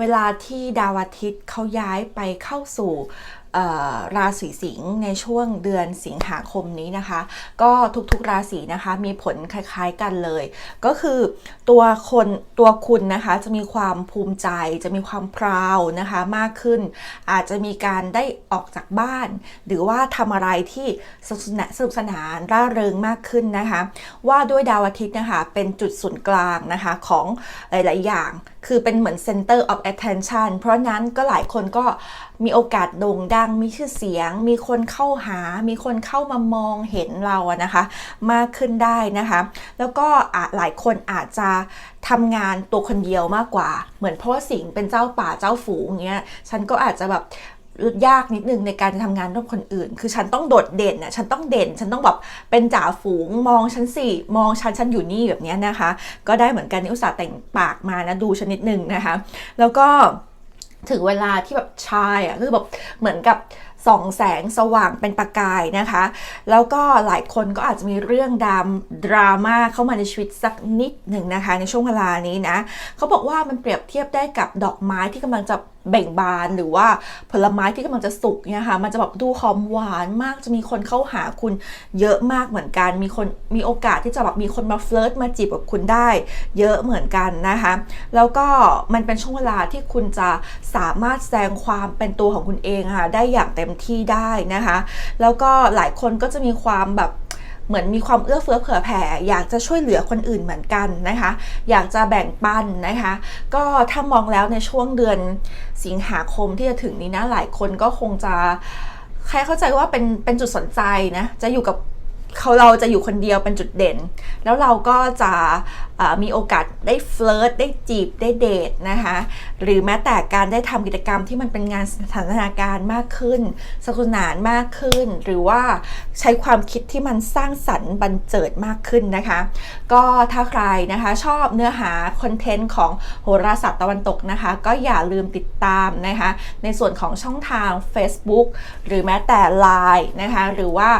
เวลาที่ดาวอาทิตย์เขาย้ายไปเข้าสู่ ราศีสิงห์ในช่วงเดือนสิงหาคมนี้นะคะ ก็ทุกๆราศีนะคะมีผลคล้ายๆกันเลย ก็คือตัวคนตัวคุณนะคะจะมีความภูมิใจ จะมีความพราวนะคะมากขึ้น อาจจะมีการได้ออกจากบ้าน หรือว่าทำอะไรที่สนุกสนานนานร่าเริงมากขึ้นนะคะ ว่าด้วยดาวอาทิตย์นะคะเป็นจุดศูนย์กลางนะคะของหลายๆอย่าง คือเป็นเหมือน center of attention เพราะนั้นก็หลายคนก็ มีโอกาสโด่งดัง มีชื่อเสียง มีคนเข้าหา มีคนเข้ามามองเห็นเราอะนะคะ มากขึ้นได้นะคะ แล้วก็หลายคนอาจจะทำงานตัวคนเดียวมากกว่า เหมือนเพราะว่าสิงเป็นเจ้าป่าเจ้าฝูงอย่างเงี้ย ฉันก็อาจจะแบบยากนิดนึงในการจะทำงานร่วมคนอื่น คือฉันต้องโดดเด่นอะ ฉันต้องเด่น ฉันต้องแบบเป็นจ่าฝูง มองฉันสิ มองฉัน ฉันอยู่นี่แบบเนี้ยนะคะ ก็ได้เหมือนกันนี่อุตส่าห์แต่งปากมานะ ดูชนิดหนึ่งนะคะ แล้วก็ ถึงเวลาที่แบบชายอะคือแบบเหมือนกับส่องแสงสว่างเป็นประกายนะคะ แล้วก็หลายคนก็อาจจะมีเรื่องดามดราม่าเข้ามาในชีวิตสักนิดหนึ่งนะคะ ในช่วงเวลานี้นะเขาบอกว่ามันเปรียบเทียบได้กับดอกไม้ที่กำลังจะเบ่งบานหรือว่าผลไม้ที่กำลังจะสุกเนี่ยค่ะ มันจะแบบดูหอมหวานมากจะมีคนเข้าหาคุณเยอะมากเหมือนกัน มีคนมีโอกาสที่จะแบบมีคนมาเฟลิร์ตมาจีบกับคุณได้ เยอะเหมือนกันนะคะ แล้วก็มันเป็นช่วงเวลาที่คุณจะสามารถแสดงความเป็นตัวของคุณเองค่ะได้อย่างเต็มที่ได้นะคะ แล้วก็หลายคนก็จะมีความแบบ เหมือนมีความเอื้อเฟื้อเผื่อแผ่ อยากจะช่วยเหลือคนอื่นเหมือนกันนะคะ อยากจะแบ่งปันนะคะ ก็ถ้ามองแล้วในช่วงเดือนสิงหาคมที่จะถึงนี้นะหลายคนก็คงจะใครเข้าใจว่าเป็นเป็นจุดสนใจนะจะอยู่กับ เขาเราจะอยู่คนเดียวเป็นจุดเด่น แล้วเราก็จะมีโอกาสได้เฟลิร์ตได้จีบได้เดทนะคะหรือแม้แต่การได้ทำกิจกรรมที่มันเป็นงานสถานการณ์มากขึ้น สนุกสนานมากขึ้น หรือว่าใช้ความคิดที่มันสร้างสรรค์บันเจิดมากขึ้นนะคะ ก็ถ้าใครนะคะชอบเนื้อหาคอนเทนต์ของโหราศาสตร์ตะวันตกนะคะ ก็อย่าลืมติดตามนะคะในส่วนของช่องทาง Facebook หรือแม้แต่ Line นะคะหรือว่า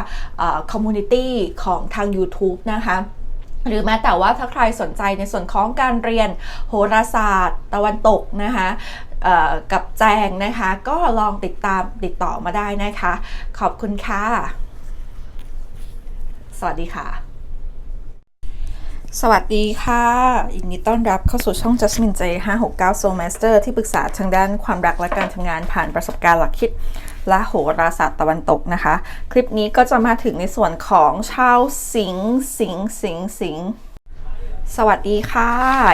คอมมูนิตี้ของทาง YouTube นะคะหรือแม้แต่ว่าถ้าใครสนใจในส่วนของการเรียนโหราศาสตร์ ตะวันตกนะคะกับแจงนะคะ ก็ลองติดตามติดต่อมาได้นะคะ ขอบคุณค่ะ สวัสดีค่ะ สวัสดีค่ะยินดีต้อนรับเข้าสู่ช่อง Jasmine J 569 Soul Master ที่ปรึกษาทางด้านความรักและการทำงานผ่านประสบการณ์หลักคิด และโหราศาสตร์ตะวันตกนะคะ คลิปนี้ก็จะมาถึงในส่วนของชาวสิงห์สิงห์สิงห์สิงห์ สวัสดีค่ะ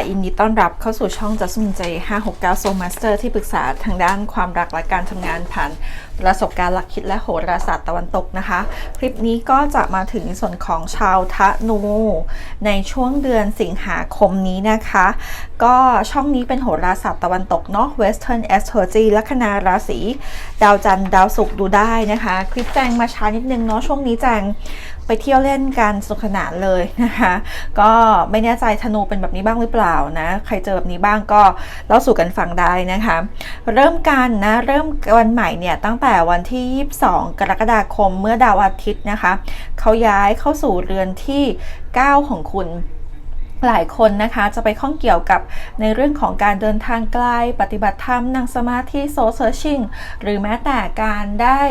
ยินดีต้อนรับเข้าสู่ช่อง Jasmine J 569 Soul Master ที่ปรึกษาทางด้านความรักและการทำงานผ่านประสบการณ์หลักคิดและโหราศาสตร์ตะวันตกนะคะ คลิปนี้ก็จะมาถึงส่วนของชาวทะนู ในช่วงเดือนสิงหาคมนี้นะคะ ก็ช่องนี้เป็นโหราศาสตร์ตะวันตกเนาะ Western Astrology ลัคนาราศี ดาวจันทร์ดาวศุกร์ดูได้นะคะ คลิปแจงมาช้านิดนึงเนาะช่วงนี้แจง ไปเที่ยวเล่นกันสนุกสนานเลยนะคะก็ไม่แน่ใจธนูเป็นแบบนี้บ้างหรือเปล่านะใครเจอแบบนี้บ้างก็เล่าสู่กันฟังได้นะคะ เริ่มกันนะเริ่มวันใหม่เนี่ยตั้งแต่วันที่ 22 กรกฎาคมเมื่อดาวอาทิตย์นะคะเขาย้ายเข้าสู่เรือนที่ 9 ของคุณ หลายคนนะคะจะไปข้องเกี่ยวกับในเรื่องของการเดินทางไกลปฏิบัติธรรมนั่งสมาธิโซเซอร์ชิ่งหรือแม้แต่การได้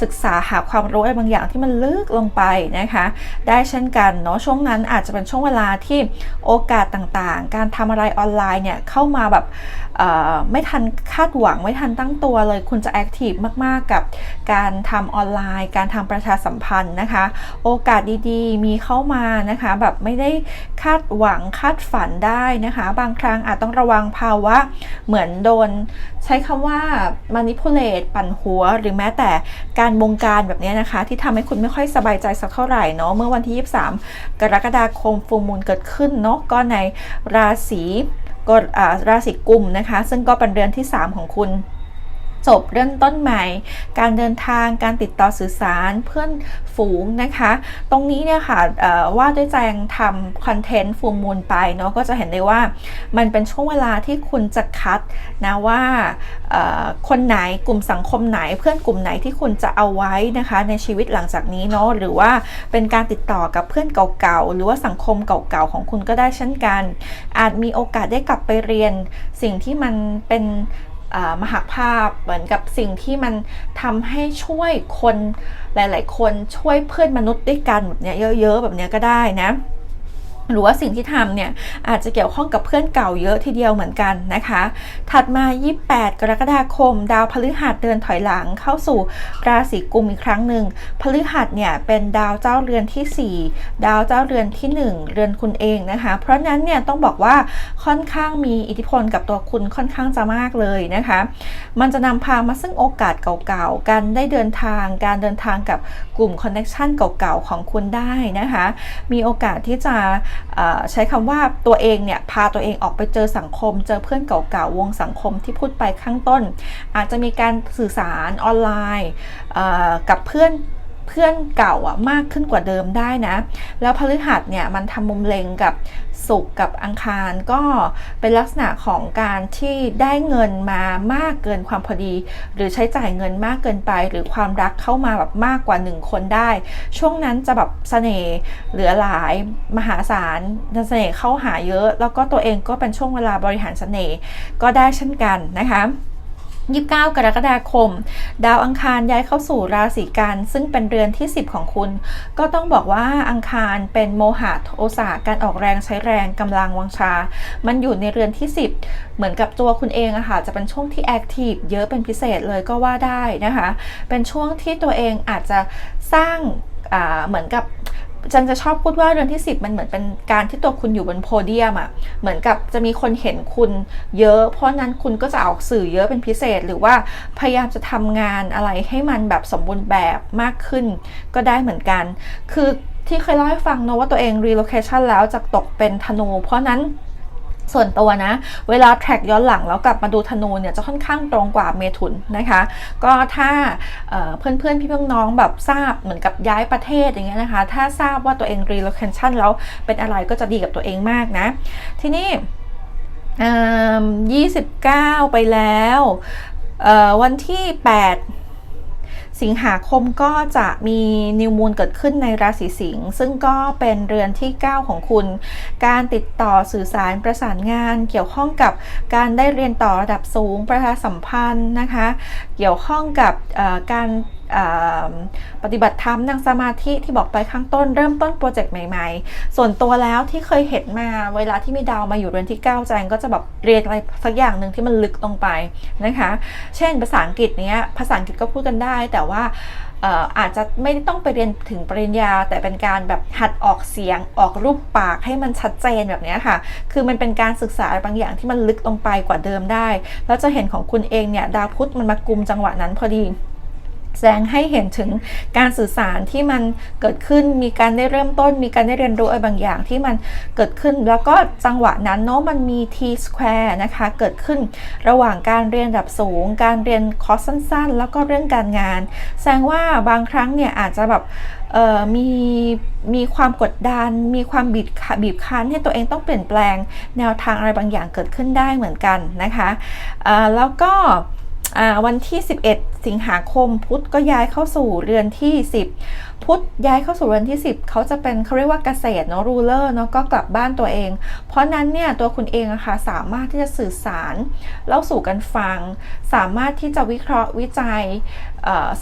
ศึกษาหาความรู้อะไรบางอย่างที่มันลึกลงไปนะคะ ได้เช่นกันเนาะช่วงนั้นอาจจะเป็นช่วงเวลาที่โอกาสต่างๆ การทำอะไรออนไลน์เนี่ยเข้ามาแบบไม่ทันคาดหวังไม่ทันตั้งตัวเลย คุณจะแอคทีฟมากๆกับการทำออนไลน์ การทำประชาสัมพันธ์นะคะ โอกาสดีๆ มีเข้ามานะคะแบบไม่ได้คาดหวังคาดฝันได้นะคะ บางครั้งอาจต้องระวังภาวะเหมือนโดน ใช้คำว่า manipulate ปั่นหัว หรือแม้แต่การบงการแบบนี้นะคะ ที่ทำให้คุณไม่ค่อยสบายใจสักเท่าไหร่เนาะเมื่อวันที่ 23 กรกฎาคมฟูมูลเกิดขึ้นเนาะก็ในราศีก็อ่าราศีกุมนะคะ ซึ่งก็เป็นเดือนที่ 3 ของคุณ จบเริ่มต้นใหม่ การเดินทางการติดต่อสื่อสารเพื่อนฝูงนะคะ ตรงนี้เนี่ยค่ะว่าด้วยแจงทำคอนเทนต์ฟูมูลไปเนาะก็จะเห็นได้ว่ามันเป็นช่วงเวลาที่คุณจะคัดนะว่าคนไหนกลุ่มสังคมไหนเพื่อนกลุ่มไหนที่คุณจะเอาไว้นะคะ ในชีวิตหลังจากนี้เนาะหรือว่าเป็นการติดต่อกับเพื่อนเก่าๆหรือว่าสังคมเก่าๆของคุณก็ได้เช่นกัน อาจมีโอกาสได้กลับไปเรียนสิ่งที่มันเป็น มหภาพเหมือนกับสิ่งที่มันทำให้ช่วยคนหลาย ๆ คนช่วยเพื่อนมนุษย์ด้วยกันแบบเนี้ยเยอะ ๆ แบบเนี้ยก็ได้นะ หรือว่าสิ่งที่ทำเนี่ยอาจจะเกี่ยวข้องกับเพื่อนเก่าเยอะทีเดียวเหมือนกันนะคะ ถัดมา 28 กรกฎาคม ดาวพฤหัสเดินถอยหลังเข้าสู่ราศีกุมอีกครั้งหนึ่งพฤหัสเนี่ยเป็นดาวเจ้าเรือนที่ 4 ดาวเจ้าเรือนที่ 1 เรือนคุณเองนะคะ เพราะฉะนั้นเนี่ยต้องบอกว่าค่อนข้างมีอิทธิพลกับตัวคุณค่อนข้างจะมากเลยนะคะ มันจะนำพามาซึ่งโอกาสเก่าๆการได้เดินทางการเดินทางกับ กลุ่มคอนเน t ชันเก่าๆของคุณได้นะคะ มีโอกาสที่จะใช้คำว่าตัวเองเนี่ยพาตัวเองออกไปเจอสังคม เจอเพื่อนเก่าๆวงสังคมที่พูดไปข้างต้น อาจจะมีการสื่อสารออนไลน์กับเพื่อน เพื่อนเก่าอะมากขึ้นกว่าเดิมได้นะ แล้วพฤหัสเนี่ยมันทำมุมเล็งกับศุกร์กับอังคารก็เป็นลักษณะของการที่ได้เงินมามากเกินความพอดี หรือใช้จ่ายเงินมากเกินไป หรือความรักเข้ามาแบบมากกว่าหนึ่งคนได้ ช่วงนั้นจะแบบเสน่ห์เหลือหลายมหาศาลเสน่ห์เข้าหาเยอะ แล้วก็ตัวเองก็เป็นช่วงเวลาบริหารเสน่ห์ก็ได้เช่นกันนะคะ 29 กรกฎาคม ดาวอังคารย้ายเข้าสู่ราศีกัน ซึ่งเป็นเรือนที่ 10 ของคุณ ก็ต้องบอกว่าอังคารเป็นโมหะโทสะการออกแรงใช้แรงกำลังวังชา มันอยู่ในเรือนที่ 10 เหมือนกับตัวคุณเองอะค่ะจะเป็นช่วงที่แอคทีฟเยอะเป็นพิเศษเลยก็ว่าได้นะคะ เป็นช่วงที่ตัวเองอาจจะสร้างเหมือนกับ จันจะชอบพูดว่าเดือนที่ 10 มันเหมือนเป็นการที่ตัวคุณอยู่บนโพเดียมอะเหมือนกับจะมีคนเห็นคุณเยอะ เพราะนั้นคุณก็จะออกสื่อเยอะเป็นพิเศษ หรือว่าพยายามจะทำงานอะไรให้มันแบบสมบูรณ์แบบมากขึ้น ก็ได้เหมือนกัน คือที่เคยเล่าให้ฟังเนอะว่าตัวเองรีโลเคชันแล้วจากตกเป็นธนู เพราะนั้น ส่วนตัวนะ เวลาแทร็กย้อนหลังแล้วกลับมาดูธนูเนี่ยจะค่อนข้างตรงกว่าเมถุนนะคะ ก็ถ้าเอ่อเพื่อนๆพี่ๆน้องแบบทราบเหมือนกับย้ายประเทศอย่างเงี้ยนะคะ ถ้าทราบว่าตัวเอง relocation แล้วเป็นอะไรก็จะดีกับตัวเองมากนะ ทีนี้อ่า29ไปแล้ววันที่ 8 สิงหาคมก็จะมีนิวมูลเกิดขึ้นในราศีสิงห์ซึ่งก็เป็นเรือนที่ 9 ของคุณ การติดต่อสื่อสารประสานงานเกี่ยวข้องกับการได้เรียนต่อระดับสูงประชาสัมพันธ์นะคะ เกี่ยวข้องกับการ ปฏิบัติธรรมนั่งสมาธิที่บอกไปข้างต้น เริ่มต้นโปรเจกต์ใหม่ๆ ส่วนตัวแล้วที่เคยเห็นมาเวลาที่มีดาวมาอยู่เรือนที่ 9 แจงก็จะแบบเรียนอะไรสักอย่างหนึ่งที่มันลึกลงไปนะคะ เช่นภาษาอังกฤษเนี้ยภาษาอังกฤษก็พูดกันได้ แต่ว่าอาจจะไม่ต้องไปเรียนถึงปริญญา แต่เป็นการแบบหัดออกเสียงออกรูปปากให้มันชัดเจนแบบนี้ค่ะ คือมันเป็นการศึกษาอะไรบางอย่างที่มันลึกลงไปกว่าเดิมได้ แล้วจะเห็นของคุณเองเนี่ยดาวพุธมันมากุมจังหวะนั้นพอดี แสดงให้เห็นถึงการสื่อสารที่มันเกิดขึ้นมีการได้เริ่มต้น มีการได้เรียนรู้อะไรบางอย่างที่มันเกิดขึ้น แล้วก็จังหวะนั้นเนาะมันมี T square นะคะเกิดขึ้นระหว่างการเรียนระดับสูง การเรียนคอร์สสั้น ๆ แล้วก็เรื่องการงาน แสดงว่าบางครั้งเนี่ยอาจจะแบบมีมีความกดดัน มีความบีบคับีบคั้นให้ตัวเองต้องเปลี่ยนแปลงแนวทางอะไรบางอย่างเกิดขึ้นได้เหมือนกันนะคะแล้วก็ วันที่ 11 สิงหาคมพุธก็ย้ายเข้าสู่เรือนที่ 10 พุธย้ายเข้าสู่เรือนที่ 10 เขาจะเป็นเขาเรียกว่าเกษตรเนาะรูเลอร์เนาะก็กลับบ้านตัวเอง เพราะนั้นเนี่ยตัวคุณเองอะค่ะสามารถที่จะสื่อสารเล่าสู่กันฟัง สามารถที่จะวิเคราะห์วิจัย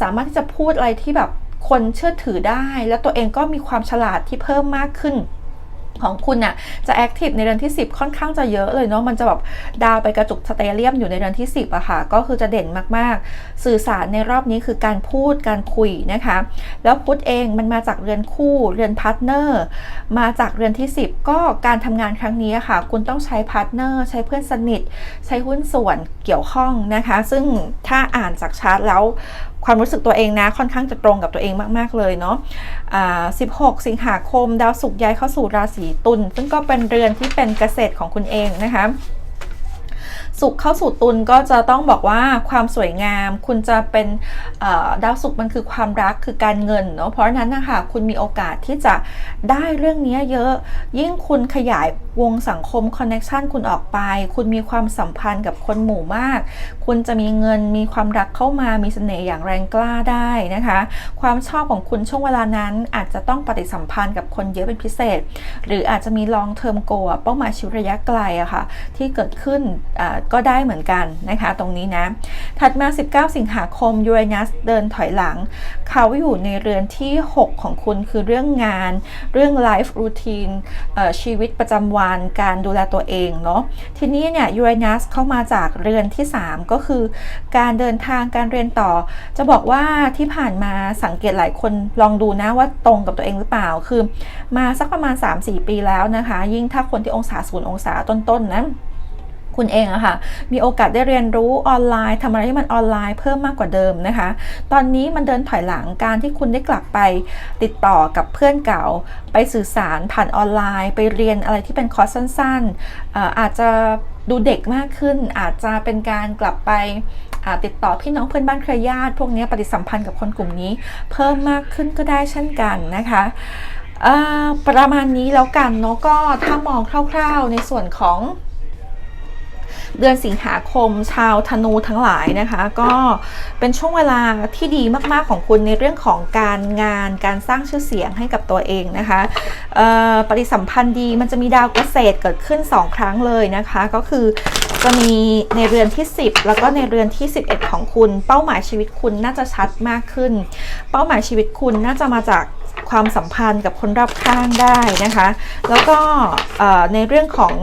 สามารถที่จะพูดอะไรที่แบบคนเชื่อถือได้ แล้วตัวเองก็มีความฉลาดที่เพิ่มมากขึ้น ของคุณน่ะจะแอคทีฟในเดือนที่ 10 ค่อนข้างจะเยอะเลยเนาะมันจะแบบดาวไปกระจุกสเตเลียมอยู่ในเดือนที่ 10อะค่ะ ก็คือจะเด่นมากๆ สื่อสารในรอบนี้คือการพูดการคุยนะคะ แล้วพุธเองมันมาจากเรือนคู่เรือนพาร์ทเนอร์มาจากเรือนที่ 10 ก็การทำงานครั้งนี้ค่ะ คุณต้องใช้พาร์ทเนอร์ใช้เพื่อนสนิท ใช้หุ้นส่วนเกี่ยวข้องนะคะ ซึ่งถ้าอ่านจากชาร์ตแล้ว ความรู้สึกตัวเองนะค่อนข้างจะตรงกับตัวเองมากๆเลยเนาะะ16 สิงหาคม ดาวศุกร์ย้ายเข้าสู่ราศีตุลซึ่งก็เป็นเรือนที่เป็นเกษตรของคุณเองนะคะ สุขเข้าสู่ตุลก็จะต้องบอกว่าความสวยงาม คุณจะเป็นดาวสุขมันคือความรักคือการเงินเนาะเพราะนั้นนะคะคุณมีโอกาสที่จะได้เรื่องนี้เยอะ ยิ่งคุณขยายวงสังคมคอนเน็ชันคุณออกไป คุณมีความสัมพันธ์กับคนหมู่มาก คุณจะมีเงินมีความรักเข้ามามีเสน่ห์อย่างแรงกล้าได้นะคะ ความชอบของคุณช่วงเวลานั้นอาจจะต้องปฏิสัมพันธ์กับคนเยอะเป็นพิเศษ หรืออาจจะมี long term goal อะเป้าหมายชีวิตระยะไกลอะค่ะที่เกิดขึ้นก็ได้เหมือนกันนะคะตรงนี้นะ ถัดมา 19 สิงหาคมยูเรนัสเดินถอยหลัง เขาอยู่ในเรือนที่ 6 ของคุณคือเรื่องงาน เรื่อง life routine เอ่อชีวิตประจำวันการดูแลตัวเองเนาะทีนี้เนี่ยยูเรนัสเข้ามาจากเรือนที่ 3 ก็คือการเดินทางการเรียนต่อ จะบอกว่าที่ผ่านมาสังเกตหลายคนลองดูนะว่าตรงกับตัวเองหรือเปล่าคือ มาสักประมาณ 3-4 ปีแล้วนะคะ ยิ่งถ้าคนที่องศาศูนย์องศาต้นๆนะ คุณเองอะค่ะ มีโอกาสได้เรียนรู้ออนไลน์ทำอะไรที่มันออนไลน์เพิ่มมากกว่าเดิมนะคะ ตอนนี้มันเดินถอยหลังการที่คุณได้กลับไปติดต่อกับเพื่อนเก่า ไปสื่อสารผ่านออนไลน์ ไปเรียนอะไรที่เป็นคอร์สสั้นๆ อาจจะดูเด็กมากขึ้น อาจจะเป็นการกลับไปติดต่อพี่น้องเพื่อนบ้านเครือญาติ พวกนี้ปฏิสัมพันธ์กับคนกลุ่มนี้ เพิ่มมากขึ้นก็ได้เช่นกันนะคะประมาณนี้แล้วกันเนาะก็ถ้ามองคร่าวๆในส่วนของ เดือนสิงหาคม ชาวธนูทั้งหลายนะคะ ก็เป็นช่วงเวลาที่ดีมากๆของคุณในเรื่องของการงานการสร้างชื่อเสียงให้กับตัวเองนะคะปฏิสัมพันธ์ดีมันจะมีดาวเกษตรเกิดขึ้น 2 ครั้งเลยนะคะ ก็คือจะมีในเรือนที่ 10 แล้วก็ในเรือนที่ 11 ของคุณ เป้าหมายชีวิตคุณน่าจะชัดมากขึ้น เป้าหมายชีวิตคุณน่าจะมาจากความสัมพันธ์กับคนรอบข้างได้นะคะ แล้วก็ในเรื่องของ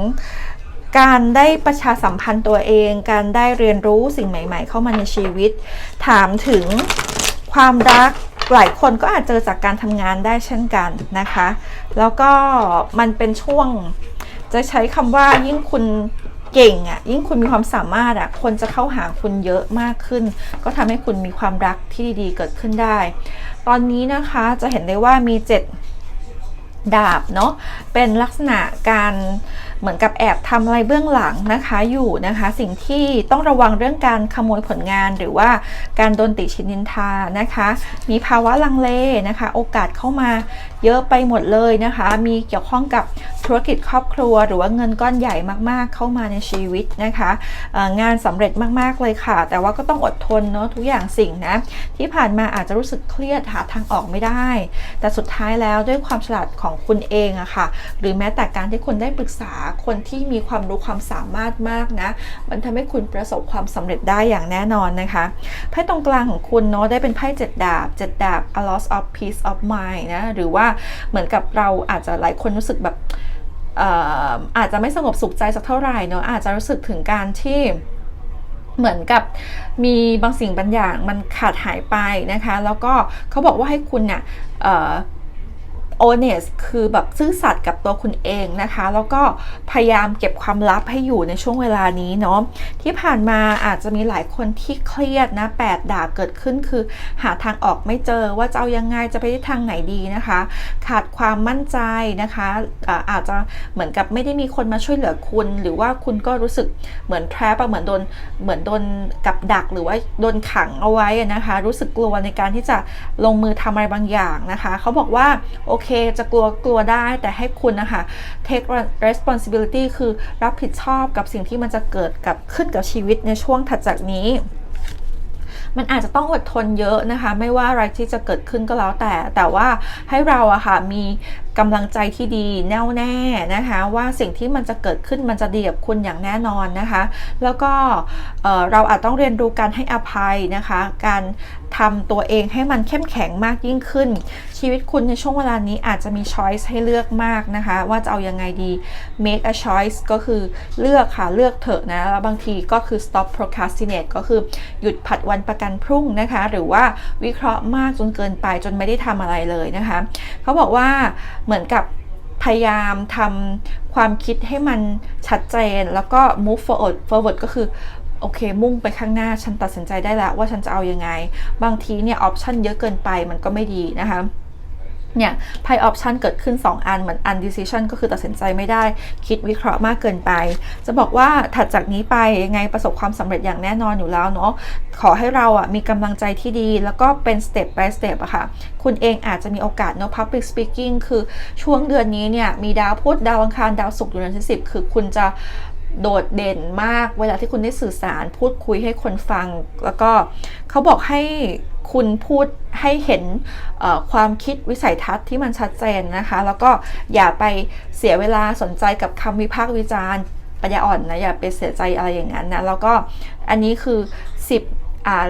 การได้ประชาสัมพันธ์ตัวเอง การได้เรียนรู้สิ่งใหม่ ๆ เข้ามาในชีวิต ถามถึงความรักหลายคนก็อาจเจอจากการทำงานได้เช่นกันนะคะ แล้วก็มันเป็นช่วงจะใช้คำว่ายิ่งคุณเก่งอะยิ่งคุณมีความสามารถอะคนจะเข้าหาคุณเยอะมากขึ้น ก็ทำให้คุณมีความรักที่ดีๆเกิดขึ้นได้ ตอนนี้นะคะจะเห็นได้ว่ามีเจ็ดดาบเนาะเป็นลักษณะการ เหมือนกับแอบทำอะไรเบื้องหลังนะคะอยู่นะคะ สิ่งที่ต้องระวังเรื่องการขโมยผลงานหรือว่าการโดนติชินินทานะคะ มีภาวะลังเลนะคะ โอกาสเข้ามาเยอะไปหมดเลยนะคะ มีเกี่ยวข้องกับธุรกิจครอบครัว หรือว่าเงินก้อนใหญ่มากๆ เข้ามาในชีวิตนะคะงานสำเร็จมากๆเลยค่ะ แต่ว่าก็ต้องอดทนเนาะทุกอย่างสิ่งนะที่ผ่านมาอาจจะรู้สึกเครียดหาทางออกไม่ได้ แต่สุดท้ายแล้วด้วยความฉลาดของคุณเองอะค่ะ หรือแม้แต่การที่คุณได้ปรึกษาคนที่มีความรู้ความสามารถมากนะ มันทำให้คุณประสบความสำเร็จได้อย่างแน่นอนนะคะไพ่ตรงกลางของคุณเนาะได้เป็นไพ่เจ็ดดาบเจ็ดดาบ a loss of peace of mind นะหรือว่าเหมือนกับเราอาจจะหลายคนรู้สึกแบบเอ่ออาจจะไม่สงบสุขใจสักเท่าไหร่เนาะอาจจะรู้สึกถึงการที่เหมือนกับมีบางสิ่งบางอย่างมันขาดหายไปนะคะ แล้วก็เขาบอกว่าให้คุณเนี่ย เอ่อ honest คือแบบซื่อสัตย์กับตัวคุณเองนะคะ แล้วก็พยายามเก็บความลับให้อยู่ในช่วงเวลานี้เนาะที่ผ่านมาอาจจะมีหลายคนที่เครียดนะแปดดาบเกิดขึ้นคือ หาทางออกไม่เจอว่าจะเอายังไงจะไปทิศทางไหนดีนะคะ ขาดความมั่นใจนะคะอาอาจจะเหมือนกับไม่ได้มีคนมาช่วยเหลือคุณ หรือว่าคุณก็รู้สึกเหมือนแทรปเหมือนโดนเหมือนโดนกับดักหรือว่าโดนขังเอาไว้นะคะ รู้สึกกลัวในการที่จะลงมือทำอะไรบางอย่างนะคะเขาบอกว่าโอเคคจะกลัวกลัวได้แต่ให้คุณนะคะ take responsibility คือรับผิดชอบกับสิ่งที่มันจะเกิดกับขึ้นกับชีวิตในช่วงถัดจากนี้มันอาจจะต้องอดทนเยอะนะคะ ไม่ว่าอะไรที่จะเกิดขึ้นก็แล้วแต่ แต่ว่าให้เราอะค่ะมีกำลังใจที่ดีแน่วแน่นะคะ ว่าสิ่งที่มันจะเกิดขึ้นมันจะดีกับคุณอย่างแน่นอนนะคะ แล้วก็เอ่อเราอาจต้องเรียนรู้การให้อภัยนะคะ การ ทำตัวเองให้มันเข้มแข็งมากยิ่งขึ้น ชีวิตคุณในช่วงเวลานี้อาจจะมี choice ให้เลือกมากนะคะ ว่าจะเอายังไงดี make a choice ก็คือเลือกค่ะ เลือกเถอะนะ แล้วบางทีก็คือ stop procrastinate ก็คือหยุดผัดวันประกันพรุ่งนะคะ หรือว่าวิเคราะห์มากจนเกินไปจนไม่ได้ทำอะไรเลยนะคะเขาบอกว่าเหมือนกับพยายามทำความคิดให้มันชัดเจนแล้วก็ move forward forward ก็คือ โอเค มุ่งไปข้างหน้าฉันตัดสินใจได้แล้วว่าฉันจะเอายังไง บางทีเนี่ยออปชันเยอะเกินไปมันก็ไม่ดีนะคะเนี่ยไพ่ออปชันเกิดขึ้น 2 อัน เหมือน undecision ก็คือตัดสินใจไม่ได้ คิดวิเคราะห์มากเกินไป จะบอกว่าถัดจากนี้ไปยังไงประสบความสำเร็จอย่างแน่นอนอยู่แล้วเนาะขอให้เราอะมีกำลังใจที่ดี แล้วก็เป็น step by step อะค่ะ คุณเองอาจจะมีโอกาสเนาะ public speaking คือช่วงเดือนนี้เนี่ย มีดาวพุธดาวอังคารดาวศุกร์อยู่ในที่สิบคือคุณจะ โดดเด่นมากเวลาที่คุณได้สื่อสารพูดคุยให้คนฟัง แล้วก็เขาบอกให้คุณพูดให้เห็นความคิดวิสัยทัศน์ที่มันชัดเจนนะคะ แล้วก็อย่าไปเสียเวลาสนใจกับคำวิพากษ์วิจารณ์ปัญญาอ่อนนะอย่าไปเสียใจอะไรอย่างนั้นนะแล้วก็อันนี้คือ 10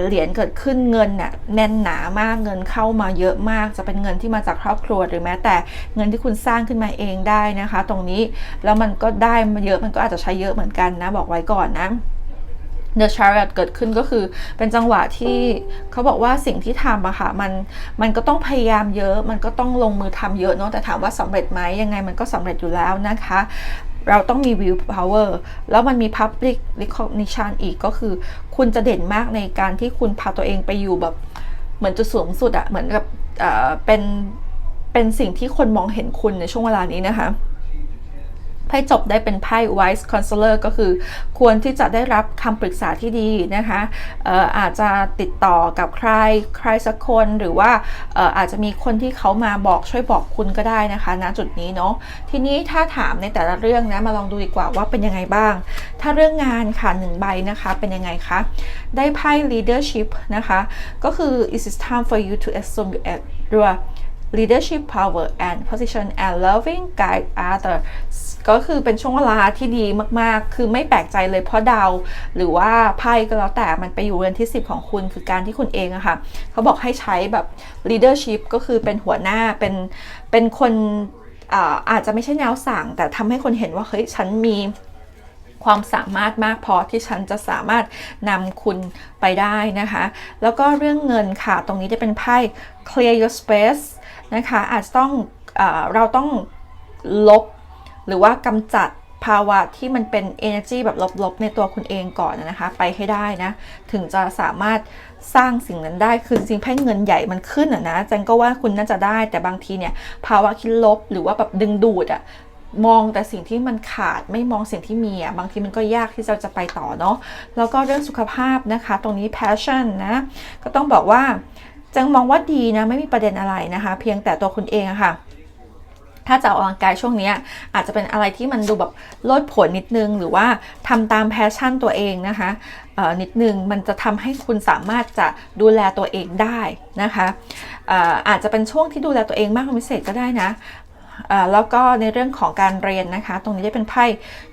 เหรียญเกิดขึ้นเงินเนี่ยแน่นหนามากเงินเข้ามาเยอะมาก จะเป็นเงินที่มาจากครอบครัวหรือแม้แต่เงินที่คุณสร้างขึ้นมาเองได้นะคะ ตรงนี้แล้วมันก็ได้มาเยอะมันก็อาจจะใช้เยอะเหมือนกันนะ บอกไว้ก่อนนะ The Chariot เกิดขึ้นก็คือเป็นจังหวะที่เขาบอกว่าสิ่งที่ทำอะค่ะมันมันก็ต้องพยายามเยอะ มันก็ต้องลงมือทำเยอะเนาะแต่ถามว่าสำเร็จไหมยังไงมันก็สำเร็จอยู่แล้วนะคะ เราต้องมี will power แล้วมันมี public recognition อีกก็คือ คุณจะเด่นมากในการที่คุณพาตัวเองไปอยู่แบบ เหมือนจุดสูงสุดอะเหมือนกับเป็นเป็นสิ่งที่คนมองเห็นคุณในช่วงเวลานี้นะคะ ไพ่จบได้เป็นไพ่ wise counselor ก็คือควรที่จะได้รับคำปรึกษาที่ดีนะคะอาจจะติดต่อกับใครใครสักคนหรือว่าอาจจะมีคนที่เขามาบอกช่วยบอกคุณก็ได้นะคะณจุดนี้เนาะทีนี้ถ้าถามในแต่ละเรื่องนะมาลองดูดีกว่าว่าเป็นยังไงบ้าง ถ้าเรื่องงานค่ะหนึ่งใบนะคะเป็นยังไงคะได้ไพ่ leadership นะคะก็คือ it is time for you to assume your leadership power and position and loving guide others ก็คือเป็นช่วงเวลาที่ดีมากๆ คือไม่แปลกใจเลยเพราะดาวหรือว่าไพ่ก็แล้วแต่มันไปอยู่เรือนที่ 10 ของคุณคือการที่คุณเองอะค่ะ เขาบอกให้ใช้แบบ leadership ก็คือเป็นหัวหน้าเป็นเป็นคนอาอาจจะไม่ใช่แนวสั่ง แต่ทำให้คนเห็นว่าเฮ้ยฉันมีความสามารถมากพอที่ฉันจะสามารถนำคุณไปได้นะคะ แล้วก็เรื่องเงินค่ะ ตรงนี้จะเป็นไพ่ clear your space นะคะอาจจะต้องเอเราต้องลบหรือว่ากำจัดภาวะที่มันเป็น energy แบบลบๆ ในตัวคุณเองก่อนนะคะ ไปให้ได้นะ ถึงจะสามารถสร้างสิ่งนั้นได้ คือจริงๆแพ่เงินใหญ่มันขึ้นอะนะจันก็ว่าคุณน่าจะได้ แต่บางทีเนี่ย ภาวะคิดลบหรือว่าแบบดึงดูดอะมองแต่สิ่งที่มันขาดไม่มองสิ่งที่มีอะบางทีมันก็ยากที่เราจะไปต่อเนาะแล้วก็เรื่องสุขภาพนะคะ ตรงนี้ passion นะ ก็ต้องบอกว่า จังมองว่าดีนะไม่มีประเด็นอะไรนะคะ เพียงแต่ตัวคุณเองอะคะ่ะถ้าจะออกกำลังกายช่วงนี้อาจจะเป็นอะไรที่มันดูแบบลดผลนิดนึง หรือว่าทำตามแพชชั่นตัวเองนะคะนิดนึงมันจะทำให้คุณสามารถจะดูแลตัวเองได้นะคะอาจจะเป็นช่วงที่ดูแลตัวเองมากเป็นพิเศษก็ได้นะ แล้วก็ในเรื่องของการเรียนนะคะ ตรงนี้ได้เป็นไพ่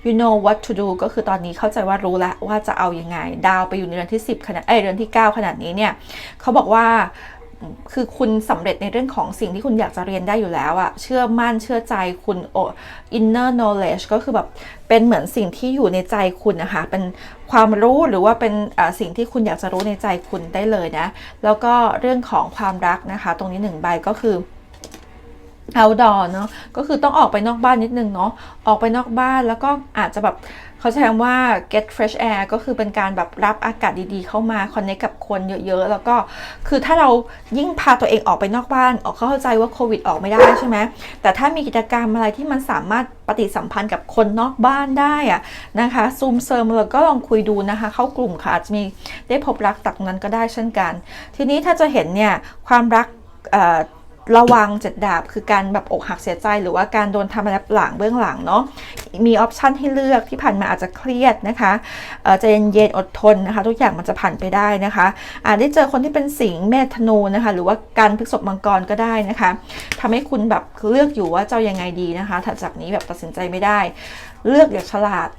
you know what to do ก็คือตอนนี้เข้าใจว่ารู้แล้วว่าจะเอาอยัางไง ดาวไปอยู่ในเดือนที่ 10ขนาดเอ้ยเดือนที่ 9 ขนาดนี้เนี่ยเขาบอกว่าคือคุณสำเร็จในเรื่องของสิ่งที่คุณอยากจะเรียนได้อยู่แล้วอะเชื่อมั่นเชื่อใจคุณโอ inner knowledge ก็คือแบบเป็นเหมือนสิ่งที่อยู่ในใจคุณนะคะ เป็นความรู้หรือว่าเป็นสิ่งที่คุณอยากจะรู้ในใจคุณได้เลยนะ แล้วก็เรื่องของความรักนะคะ ตรงนี้หนึ่งใบก็คือ outdoor เนาะก็คือต้องออกไปนอกบ้านนิดนึงเนาะออกไปนอกบ้านแล้วก็อาจจะแบบเขาใช้คำว่า get fresh air ก็คือเป็นการแบบรับอากาศดีๆ เข้ามาคอนเนคกับคนเยอะๆ แล้วก็คือถ้าเรายิ่งพาตัวเองออกไปนอกบ้านออกเข้าใจว่าโควิดออกไม่ได้ใช่ไหมแต่ถ้ามีกิจกรรมอะไรที่มันสามารถปฏิสัมพันธ์กับคนนอกบ้านได้อะนะคะซูมเซิร์มเราก็ลองคุยดูนะคะ เข้ากลุ่มค่ะอาจจะมีได้พบรักจากนั้นก็ได้เช่นกัน ทีนี้ถ้าจะเห็นเนี่ยความรัก ระวังเจ็ดดาบคือการแบบอกหักเสียใจหรือว่าการโดนทำอะไรหลังเบื้องหลังเนาะมีออปชันให้เลือกที่ผ่านมาอาจจะเครียดนะคะใจเย็นๆอดทนนะคะ ทุกอย่างมันจะผ่านไปได้นะคะอาจได้เจอคนที่เป็นสิงห์เมธนูนะคะ หรือว่าการพฤกษบมังกรก็ได้นะคะทำให้คุณแบบเลือกอยู่ว่าจ้ายังไงดีนะคะถัดจากนี้แบบตัดสินใจไม่ได้ เลือกอย่างฉลาด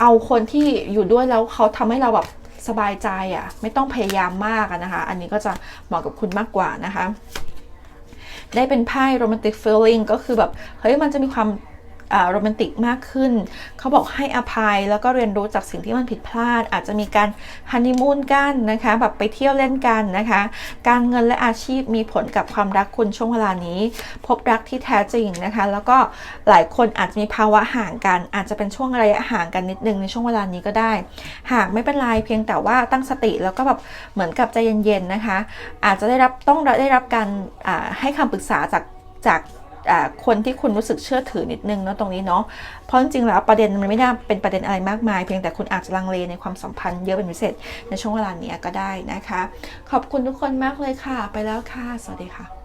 เอาคนที่อยู่ด้วยแล้วเขาทำให้เราแบบสบายใจอะ่ะไม่ต้องพยายามมากนะคะ อันนี้ก็จะเหมาะกับคุณมากกว่านะคะ ได้เป็นไพ่โรแมนติกฟีลลิ่งก็คือแบบ เฮ้ยมันจะมีความ โรแมนติกมากขึ้น เขาบอกให้อภัยแล้วก็เรียนรู้จากสิ่งที่มันผิดพลาด อาจจะมีการฮันนีมูนกันนะคะแบบไปเที่ยวเล่นกันนะคะ การเงินและอาชีพมีผลกับความรักคุณช่วงเวลานี้ พบรักที่แท้จริงนะคะ แล้วก็หลายคนอาจจะมีภาวะห่างกัน อาจจะเป็นช่วงระยะห่างกันนิดนึงในช่วงเวลานี้ก็ได้ หากไม่เป็นไรเพียงแต่ว่าตั้งสติแล้วก็แบบเหมือนกับใจเย็นๆนะคะ อาจจะได้รับต้องได้รับการให้คำปรึกษาจากจาก คนที่คุณรู้สึกเชื่อถือนิดนึงเนาะตรงนี้เนาะเพราะจริงๆแล้วประเด็นมันไม่ได้เป็นประเด็นอะไรมากมาย เพียงแต่คุณอาจจะลังเลในความสัมพันธ์เยอะเป็นพิเศษในช่วงเวลานี้ก็ได้นะคะ ขอบคุณทุกคนมากเลยค่ะ ไปแล้วค่ะ สวัสดีค่ะ